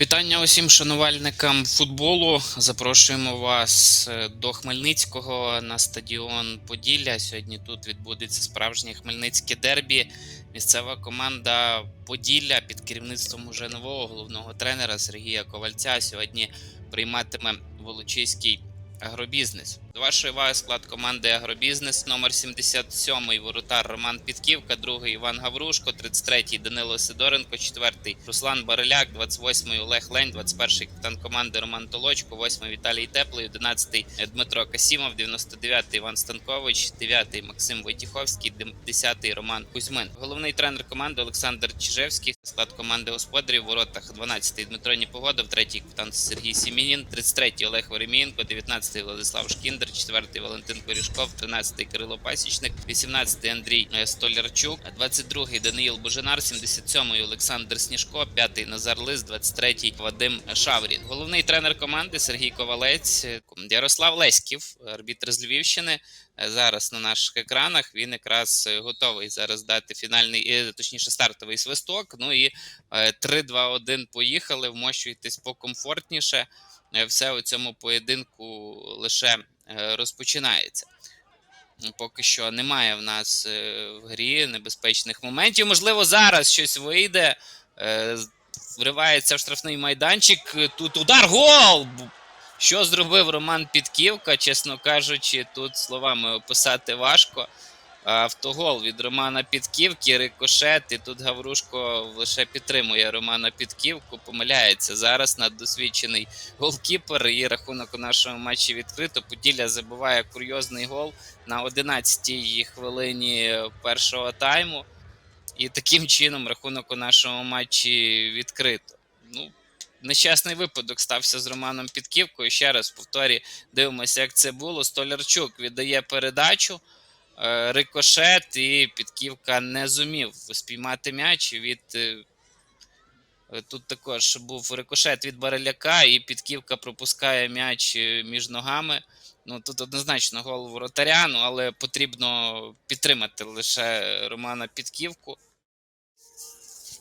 Вітання усім шанувальникам футболу. Запрошуємо вас е, до Хмельницького на стадіон Поділля. Сьогодні тут відбудеться справжнє хмельницьке дербі. Місцева команда Поділля під керівництвом уже нового головного тренера Сергія Ковальця сьогодні прийматиме Волочиський агробізнес. Вашої уваги склад команди Агробізнес номер 77 воротар Роман Підківка, другий Іван Гаврушко, 33-й Данило Сидоренко, 4-й Руслан Бариляк, 28-й Олег Лень, 21-й капітан команди Роман Толочко, 8-й Віталій Теплий, 11-й Дмитро Касімов, 99-й Іван Станкович, 9-й Максим Войтіховський, 10-й Роман Кузьмин. Головний тренер команди Олександр Чижевський, склад команди господарів воротах 12-й Дмитро Ніпогодов, 3-й капітан Сергій Сімінін, 33-й Олег Веремієнко, 19-й Владислав Шкіндер, 4-й Валентин Корішков, 13-й Кирило Пасічник, 18-й Андрій е, Столярчук, 22-й Даниїл Божинар, 77-й Олександр Сніжко, 5-й Назар Лис, 23-й Вадим Шаврін. Головний тренер команди Сергій Ковалець, е, Ярослав Леськів, арбітр з Львівщини. е, Зараз на наших екранах він якраз готовий зараз дати фінальний, точніше стартовий свисток. Ну і е, 3-2-1 поїхали. Вмощуйтесь покомфортніше. Все у цьому поєдинку лише розпочинається. Поки що немає в нас е, в грі небезпечних моментів. Можливо, зараз щось вийде. Е, Вривається в штрафний майданчик. Е, Тут удар гол! Що зробив Роман Підківка, чесно кажучи, тут словами описати важко. Автогол від Романа Підківки, рикошет, і тут Гаврушко лише підтримує Романа Підківку, помиляється зараз наддосвідчений голкіпер. І рахунок у нашому матчі відкрито. Поділля забиває курйозний гол на 11-й хвилині першого тайму. І таким чином рахунок у нашому матчі відкрито. Ну, нещасний випадок стався з Романом Підківкою. Ще раз повторі, дивимося, як це було. Столярчук віддає передачу. Е, Рикошет, і Підківка не зумів спіймати м'яч від. е, Тут також був рикошет від Бареляка, і Підківка пропускає м'яч е, між ногами. Ну тут однозначно гол воротаря, ну, але потрібно підтримати лише Романа Підківку.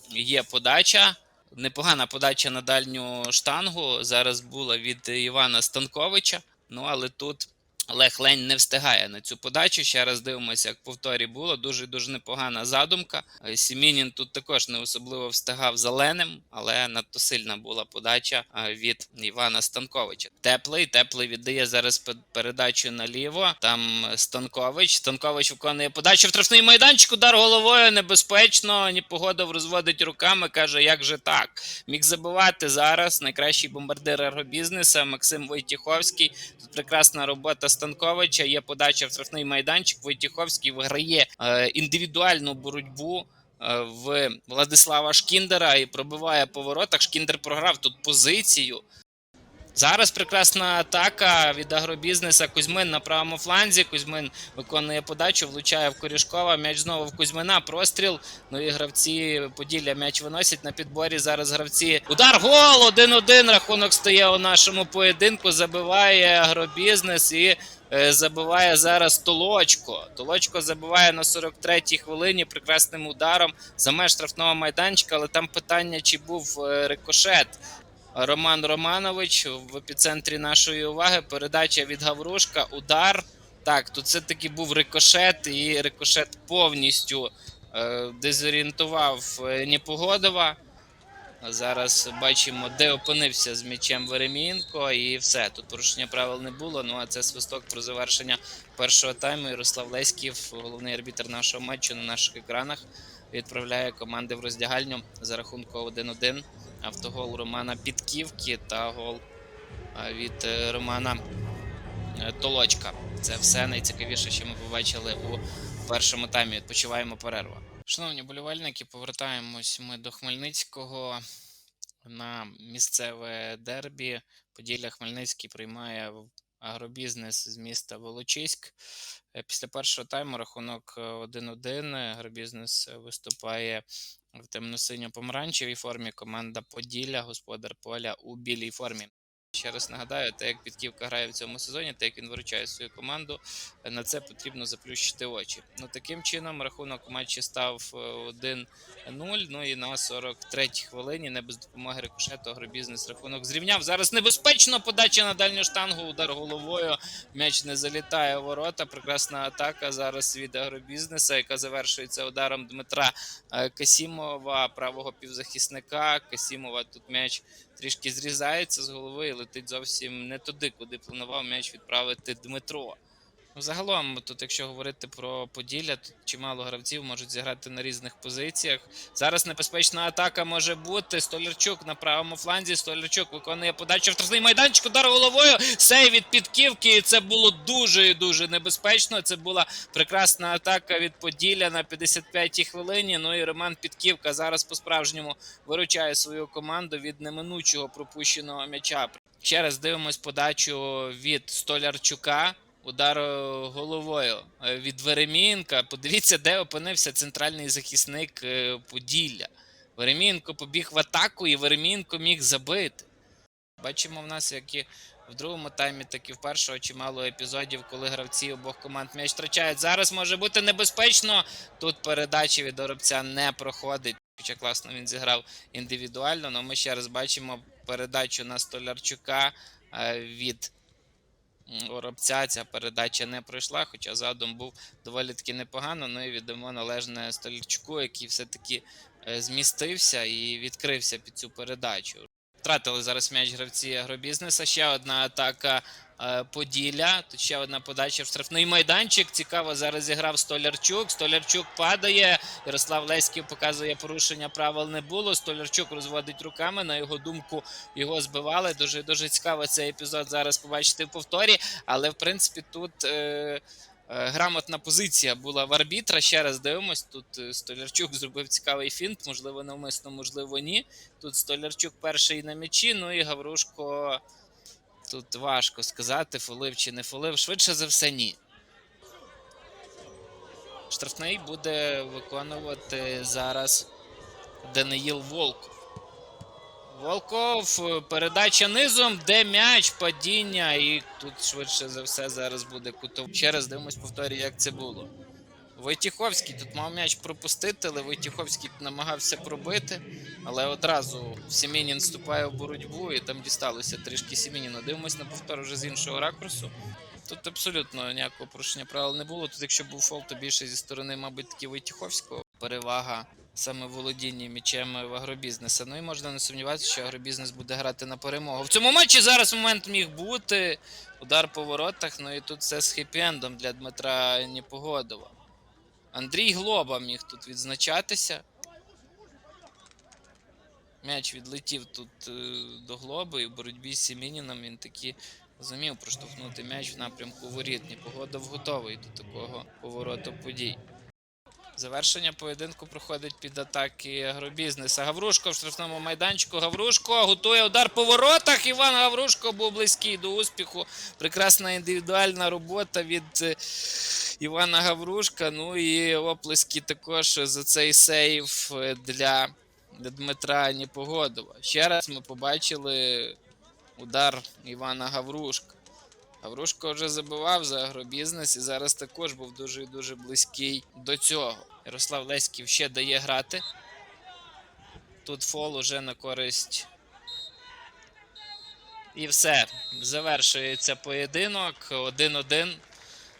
Є подача. Непогана подача на дальню штангу. Зараз була від Івана Станковича. Ну але тут Олег Лень не встигає на цю подачу. Ще раз дивимося, як повторі було. Дуже дуже непогана задумка. Е, Сімінін тут також не особливо встигав за Ленем, але надто сильна була подача е, від Івана Станковича. Теплий, теплий віддає зараз передачу наліво. Там Станкович. Станкович виконує подачу в штрафний майданчик. Удар головою небезпечно. Ніпогодов розводить руками. каже, як же так? Міг забивати зараз. Найкращий бомбардир агробізнеса Максим Войтіховський. Тут прекрасна робота Станковича. Є подача в штрафний майданчик. Войтіховський виграє е, індивідуальну боротьбу. е, В Владислава Шкіндера і пробиває по воротах. Шкіндер програв тут позицію. Зараз прекрасна атака від агробізнеса. Кузьмин на правому фланзі. Кузьмин виконує подачу, влучає в Корішкова. М'яч знову в Кузьмина. Простріл. Ну і гравці Поділля м'яч виносять на підборі. Зараз гравці. Удар гол! 1-1. Рахунок стає у нашому поєдинку. Забиває агробізнес і е, забиває зараз Толочко. Толочко забиває на 43-й хвилині прекрасним ударом за меж штрафного майданчика, але там питання, чи був е, рикошет. Роман Романович в епіцентрі нашої уваги. Передача від Гаврушка, удар. Так, тут все-таки був рикошет, і рикошет повністю е, дезорієнтував е, Непогодова. Зараз бачимо, де опинився з м'ячем Веремієнко, і все. Тут порушення правил не було. Ну а це свисток про завершення першого тайму. Ярослав Леськів, головний арбітр нашого матчу на наших екранах, відправляє команди в роздягальню за рахунку 1-1. Автогол Романа Підківки та гол від е, Романа е, Толочка. Це все найцікавіше, що ми побачили у першому таймі. Відпочиваємо перерву. Шановні болівальники, повертаємось ми до Хмельницького на місцеве дербі. Поділля Хмельницький приймає агробізнес з міста Волочиськ. Е, Після першого тайму рахунок е, 1-1. Агробізнес е, виступає в темно-синьо-помаранчевій формі. Команда Поділля, господар поля у білій формі. Ще раз нагадаю, те, як Підківка грає в цьому сезоні, те, як він виручає свою команду, е, на це потрібно заплющити очі. Ну таким чином рахунок у матчі став е, 1-0. Ну і на 43-й хвилині, не без допомоги рикошету, агробізнес рахунок зрівняв. Зараз небезпечно подача на дальню штангу, удар головою. М'яч не залітає у ворота. Прекрасна атака зараз від агробізнеса, яка завершується ударом Дмитра е, Касімова, правого півзахисника. Касімова тут м'яч трішки зрізається з голови і летить зовсім не туди, куди планував м'яч відправити Дмитро. Ну, загалом, тут, якщо говорити про Поділля, тут чимало гравців можуть зіграти на різних позиціях. Зараз небезпечна атака може бути. Столярчук на правому фланзі. Столярчук виконує подачу в штрафний майданчик, удар головою. Сей від підківки. І це було дуже і дуже небезпечно. Це була прекрасна атака від Поділля на 55-й хвилині. Ну і Роман Підківка зараз по-справжньому виручає свою команду від неминучого пропущеного м'яча. Ще раз дивимось подачу від Столярчука. Удар головою е, від Веремінка. Подивіться, де опинився центральний захисник е, Поділля. Веремінко побіг в атаку, і Веремінко міг забити. Бачимо в нас, як і в другому таймі, так і в першого чимало епізодів, коли гравці обох команд м'яч втрачають. Зараз може бути небезпечно. Тут передачі від Оробця не проходить. Хоча класно він зіграв індивідуально. але ми ще раз бачимо передачу на Столярчука е, від Оробця. Ця передача не пройшла, хоча задум був доволі таки непогано. Ну і віддамо належне Столічку, який все-таки е, змістився і відкрився під цю передачу. Втратили зараз м'яч гравці агробізнеса. Ще одна атака Поділля. Тут ще одна подача в штрафний майданчик. Цікаво, зараз зіграв Столярчук. Столярчук падає. Ярослав Леськів показує порушення правил не було. Столярчук розводить руками. На його думку, його збивали. Дуже дуже цікаво цей епізод зараз побачити в повторі. Але в принципі тут. Е, Е, Грамотна позиція була в арбітра. Ще раз дивимось. Тут е, Столярчук зробив цікавий фінт, можливо, навмисно, можливо, ні. Тут Столярчук перший на м'ячі, ну і Гаврушко. Тут важко сказати, фолив чи не фолив. Швидше за все, ні. Штрафний буде виконувати зараз Даниїл Волков. Волков, передача низом, де м'яч, падіння, і тут швидше за все зараз буде кутов. Ще раз дивимось, повторюю, як це було. Войтіховський тут мав м'яч пропустити, але Войтіховський намагався пробити. Але одразу Сімінін вступає в боротьбу і там дісталося трішки Сімініна. Дивимось на повтор вже з іншого ракурсу. Тут абсолютно ніякого порушення правил не було. Тут, якщо був фол, то більше зі сторони, мабуть, таки Войтіховського. Перевага саме в володінні м'ячем в агробізнеса. Ну і можна не сумніватися, що агробізнес буде грати на перемогу. В цьому матчі зараз момент міг бути. Удар по воротах. Ну і тут все з хеппі-ендом для Дмитра Непогодова. Андрій Глоба міг тут відзначатися. М'яч відлетів тут е, до Глоби і в боротьбі з Сімініном він таки зумів проштовхнути м'яч в напрямку воріт. Непогодов готовий до такого повороту подій. Завершення поєдинку проходить під атаки агробізнеса. Гаврушко в штрафному майданчику. Гаврушко готує удар по воротах. Іван Гаврушко був близький до успіху. Прекрасна індивідуальна робота від е, Івана Гаврушка. Ну і оплески також за цей сейв е, для Дмитра Непогодова. Ще раз ми побачили удар Івана Гаврушка. Гаврушко вже забивав за агробізнес і зараз також був дуже і дуже близький до цього. Ярослав Леськів ще дає грати. Тут фол уже на користь. І все. Завершується поєдинок 1-1.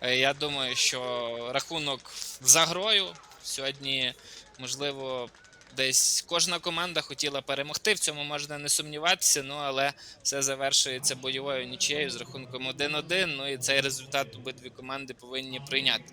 Е, Я думаю, що рахунок за грою. Сьогодні, можливо, десь кожна команда хотіла перемогти. В цьому можна не сумніватися. Ну але все завершується бойовою нічією з рахунком 1-1. Ну і цей результат обидві команди повинні прийняти.